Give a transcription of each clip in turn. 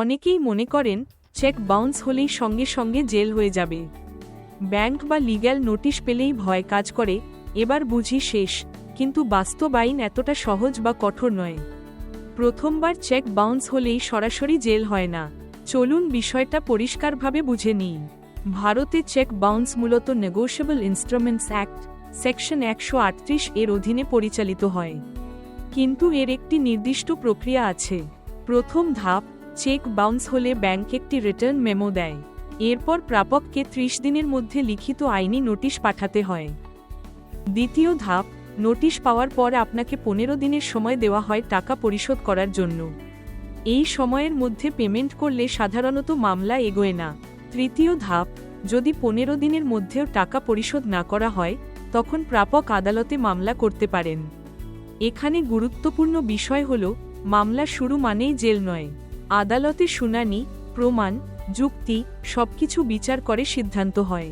অনেকেই মনে করেন চেক বাউন্স হলেই সঙ্গে সঙ্গে জেল হয়ে যাবে। ব্যাংক বা লিগ্যাল নোটিশ পেলেই ভয় কাজ করে, এবার বুঝি শেষ, কিন্তু বাস্তব আইন এতটা সহজ বা কঠোর নয়। প্রথমবার চেক বাউন্স হলেই সরাসরি জেল হয় না। চলুন বিষয়টা পরিষ্কারভাবে বুঝে নিই। ভারতে চেক বাউন্স মূলত নেগোশিয়েবল ইনস্ট্রুমেন্টস অ্যাক্ট, সেকশন একশো আটত্রিশ এর অধীনে পরিচালিত হয়। কিন্তু এর একটি নির্দিষ্ট প্রক্রিয়া আছে। প্রথম ধাপ চেক বাউন্স হলে ব্যাংক একটি রিটার্ন মেমো দেয়। এরপর প্রাপককে ত্রিশ দিনের মধ্যে লিখিত আইনি নোটিশ পাঠাতে হয়। দ্বিতীয় ধাপ, নোটিশ পাওয়ার পর আপনাকে পনেরো দিনের সময় দেওয়া হয় টাকা পরিশোধ করার জন্য। এই সময়ের মধ্যে পেমেন্ট করলে সাধারণত মামলা এগোয় না। তৃতীয় ধাপ, যদি পনেরো দিনের মধ্যেও টাকা পরিশোধ না করা হয়, তখন প্রাপক আদালতে মামলা করতে পারেন। এখানে গুরুত্বপূর্ণ বিষয় হল, মামলা শুরু মানেই জেল নয়। আদালতে শুনানি, প্রমাণ, যুক্তি, সবকিছু বিচার করে সিদ্ধান্ত হয়।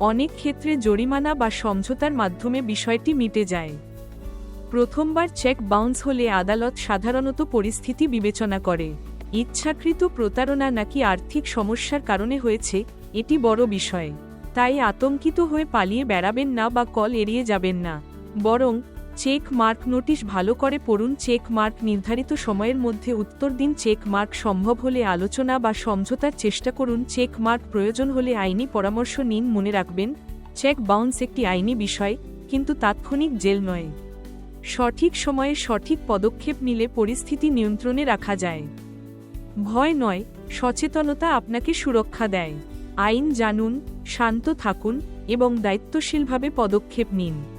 অনেক ক্ষেত্রে জরিমানা বা সমঝোতার মাধ্যমে বিষয়টি মিটে যায়। প্রথমবার চেক বাউন্স হলে আদালত সাধারণত পরিস্থিতি বিবেচনা করে। ইচ্ছাকৃত প্রতারণা নাকি আর্থিক সমস্যার কারণে হয়েছে, এটি বড় বিষয়। তাই আতঙ্কিত হয়ে পালিয়ে বেড়াবেন না বা কল এড়িয়ে যাবেন না। বরং চেক মার্ক নোটিশ ভালো করে পড়ুন। চেক মার্ক নির্ধারিত সময়ের মধ্যে উত্তর দিন। চেক মার্ক সম্ভব হলে আলোচনা বা সমঝোতার চেষ্টা করুন। চেক মার্ক প্রয়োজন হলে আইনি পরামর্শ নিন। মনে রাখবেন চেক বাউন্স একটি আইনি বিষয়, কিন্তু তাৎক্ষণিক জেল নয়। সঠিক সময়ে সঠিক পদক্ষেপ নিলে পরিস্থিতি নিয়ন্ত্রণে রাখা যায়। ভয় নয়, সচেতনতা আপনাকে সুরক্ষা দেয়। আইন জানুন, শান্ত থাকুন এবং দায়িত্বশীলভাবে পদক্ষেপ নিন।